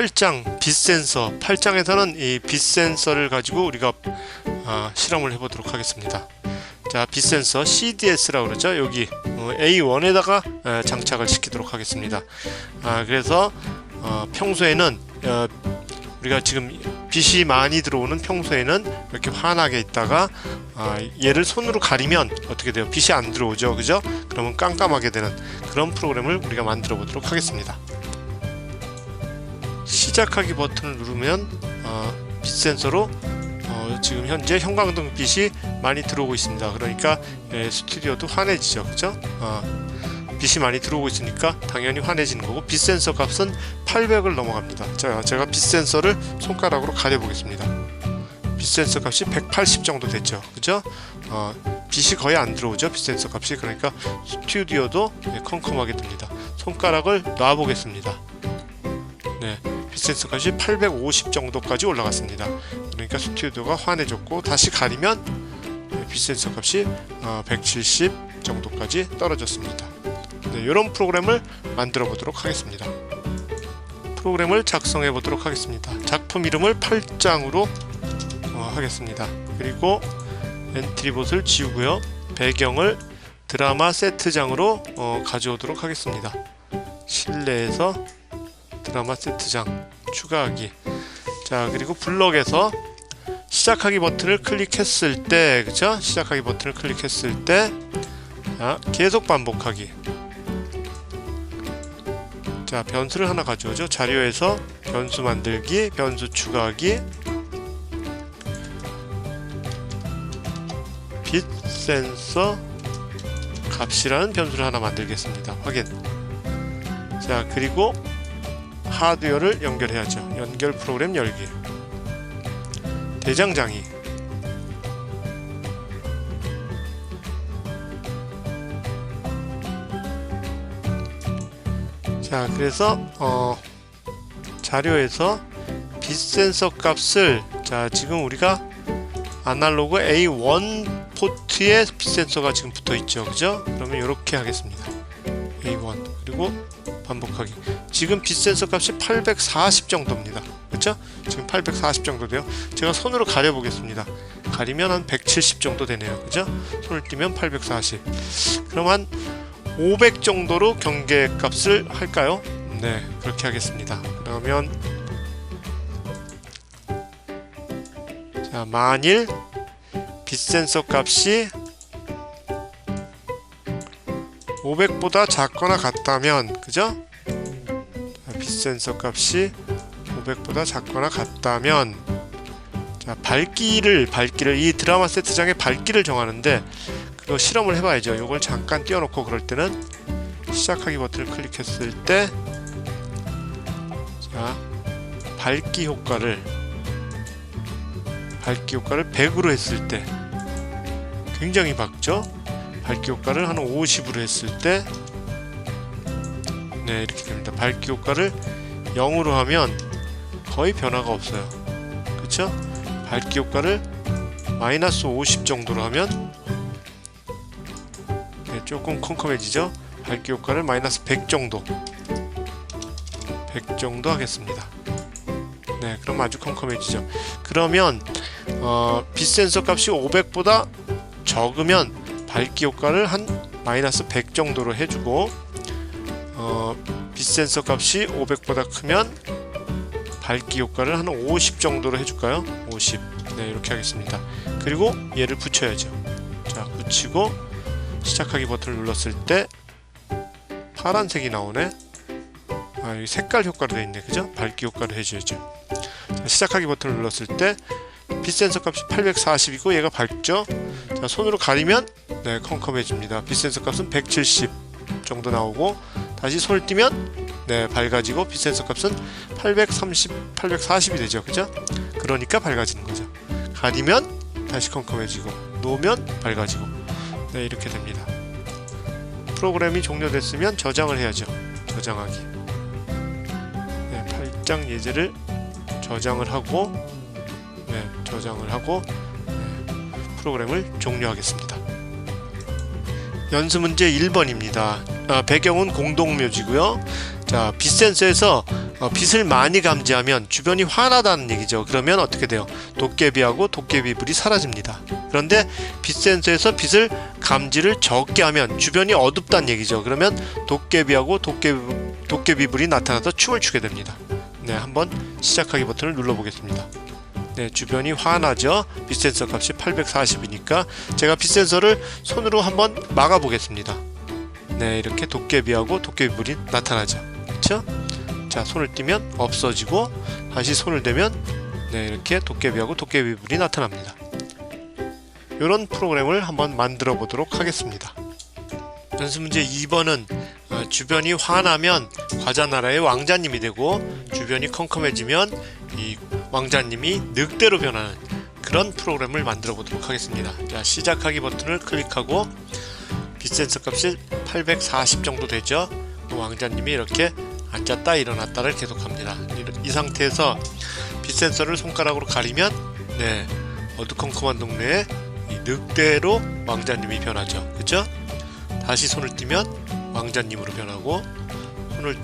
8장 빛 센서 8장에서는 이 빛 센서를 가지고 우리가 아, 실험을 해보도록 하겠습니다. 자, 빛 센서 CDS라고 그러죠. 여기 어, A1에다가 에, 장착을 시키도록 하겠습니다. 아, 그래서 어, 평소에는 어, 우리가 지금 빛이 많이 들어오는 평소에는 이렇게 환하게 있다가 아, 얘를 손으로 가리면 어떻게 돼요? 빛이 안 들어오죠, 그죠? 그러면 깜깜하게 되는 그런 프로그램을 우리가 만들어 보도록 하겠습니다. 시작하기 버튼을 누르면 어, 빛 센서로 어, 지금 현재 형광등 빛이 많이 들어오고 있습니다. 그러니까 예, 스튜디오도 환해지죠, 그죠? 어, 빛이 많이 들어오고 있으니까 당연히 환해지는 거고 빛 센서 값은 800을 넘어갑니다. 자, 제가 빛 센서를 손가락으로 가려 보겠습니다. 빛 센서 값이 180 정도 됐죠, 그죠? 어, 빛이 거의 안 들어오죠, 빛 센서 값이 그러니까 스튜디오도 예, 컴컴하게 됩니다. 손가락을 놔 보겠습니다. 값이 850 정도까지 올라갔습니다. 그러니까 스튜디오가 환해졌고 다시 가리면 네, 빛 센서 값이 어, 170 정도까지 떨어졌습니다. 네, 이런 프로그램을 만들어 보도록 하겠습니다. 프로그램을 작성해 보도록 하겠습니다. 작품 이름을 8장으로 어, 하겠습니다. 그리고 엔트리봇을 지우고요. 배경을 드라마 세트장으로 어, 가져오도록 하겠습니다. 실내에서 드라마 세트장 추가하기. 자 그리고 블럭에서 시작하기 버튼을 클릭했을 때, 그쵸? 시작하기 버튼을 클릭했을 때, 자 계속 반복하기. 자 변수를 하나 가져오죠. 자료에서 변수 만들기, 변수 추가하기, 빛 센서 값이라는 변수를 하나 만들겠습니다. 확인. 자 그리고 하드웨어를 연결해야죠. 연결 프로그램 열기. 대장장이. 자, 그래서 어, 자료에서 빛 센서 값을 자, 지금 우리가 아날로그 A1 포트에 빛 센서가 지금 붙어 있죠. 그죠? 그러면 이렇게 하겠습니다. A1 그리고 반복하기. 지금 빛 센서 값이 840 정도입니다. 그렇죠? 지금 840 정도 돼요. 제가 손으로 가려 보겠습니다. 가리면 한 170 정도 되네요. 그죠? 손을 띄면 840. 그럼 한 500 정도로 경계 값을 할까요? 네, 그렇게 하겠습니다. 그러면 자, 만일 빛 센서 값이 500보다 작거나 같다면 그죠? 자, 빛 센서 값이 500보다 작거나 같다면 자 밝기를 밝기를 이 드라마 세트장의 밝기를 정하는데 그거 실험을 해봐야죠. 이걸 잠깐 띄워놓고 그럴 때는 시작하기 버튼을 클릭했을 때 자 밝기 효과를 밝기 효과를 100으로 했을 때 굉장히 밝죠? 밝기 효과를 한 50으로 했을 때 네, 이렇게 됩니다. 밝기 효과를 0으로 하면 거의 변화가 없어요. 그쵸? 밝기 효과를 마이너스 50 정도로 하면 네, 조금 컴컴해지죠? 밝기 효과를 마이너스 100 정도 100 정도 하겠습니다. 네, 그럼 아주 컴컴해지죠. 그러면 어, 빛 센서 값이 500보다 적으면 밝기 효과를 한 마이너스 100 정도로 해주고 어, 빛 센서 값이 500보다 크면 밝기 효과를 한 50 정도로 해줄까요? 50. 네, 이렇게 하겠습니다. 그리고 얘를 붙여야죠. 자, 붙이고 시작하기 버튼을 눌렀을 때 파란색이 나오네. 아, 여기 색깔 효과로 되어 있네. 그죠? 밝기 효과를 해줘야죠. 자, 시작하기 버튼을 눌렀을 때 빛 센서 값이 840이고 얘가 밝죠? 자, 손으로 가리면 네, 컴컴해집니다. 빛 센서 값은 170 정도 나오고 다시 손을 띄면 네, 밝아지고 빛 센서 값은 830, 840이 되죠. 그죠? 그러니까 밝아지는 거죠. 가리면 다시 컴컴해지고 놓으면 밝아지고 네, 이렇게 됩니다. 프로그램이 종료됐으면 저장을 해야죠. 저장하기. 네, 8장 예제를 저장을 하고 네, 저장을 하고 네, 프로그램을 종료하겠습니다. 연수 문제 1번입니다. 아, 배경은 공동묘지고요. 자, 빛 센서에서 어, 빛을 많이 감지하면 주변이 환하다는 얘기죠. 그러면 어떻게 돼요? 도깨비하고 도깨비 불이 사라집니다. 그런데 빛 센서에서 빛을 감지를 적게 하면 주변이 어둡다는 얘기죠. 그러면 도깨비하고 도깨비, 도깨비 불이 나타나서 춤을 추게 됩니다. 네, 한번 시작하기 버튼을 눌러 보겠습니다. 네, 주변이 환하죠. 빛 센서 값이 840이니까 제가 빛 센서를 손으로 한번 막아 보겠습니다. 네, 이렇게 도깨비하고 도깨비 불이 나타나죠. 그렇죠? 자, 손을 띄면 없어지고 다시 손을 대면 네, 이렇게 도깨비하고 도깨비 불이 나타납니다. 이런 프로그램을 한번 만들어 보도록 하겠습니다. 연습 문제 2번은 어, 주변이 환하면 과자 나라의 왕자님이 되고 주변이 컴컴해지면 이 왕자님이 늑대로 변하는 그런 프로그램을 만들어 보도록 하겠습니다. 자, 시작하기 버튼을 클릭하고 빛 센서 값이 840 정도 되죠. 그 왕자님이 이렇게 앉았다 일어났다를 계속합니다. 이, 이 상태에서 빛 센서를 손가락으로 가리면 네 어두컴컴한 동네에 이 늑대로 왕자님이 변하죠. 그죠? 다시 손을 띄면 왕자님으로 변하고 손을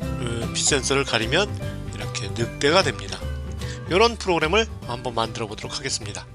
어, 빛 센서를 가리면 이렇게 늑대가 됩니다. 이런 프로그램을 한번 만들어 보도록 하겠습니다.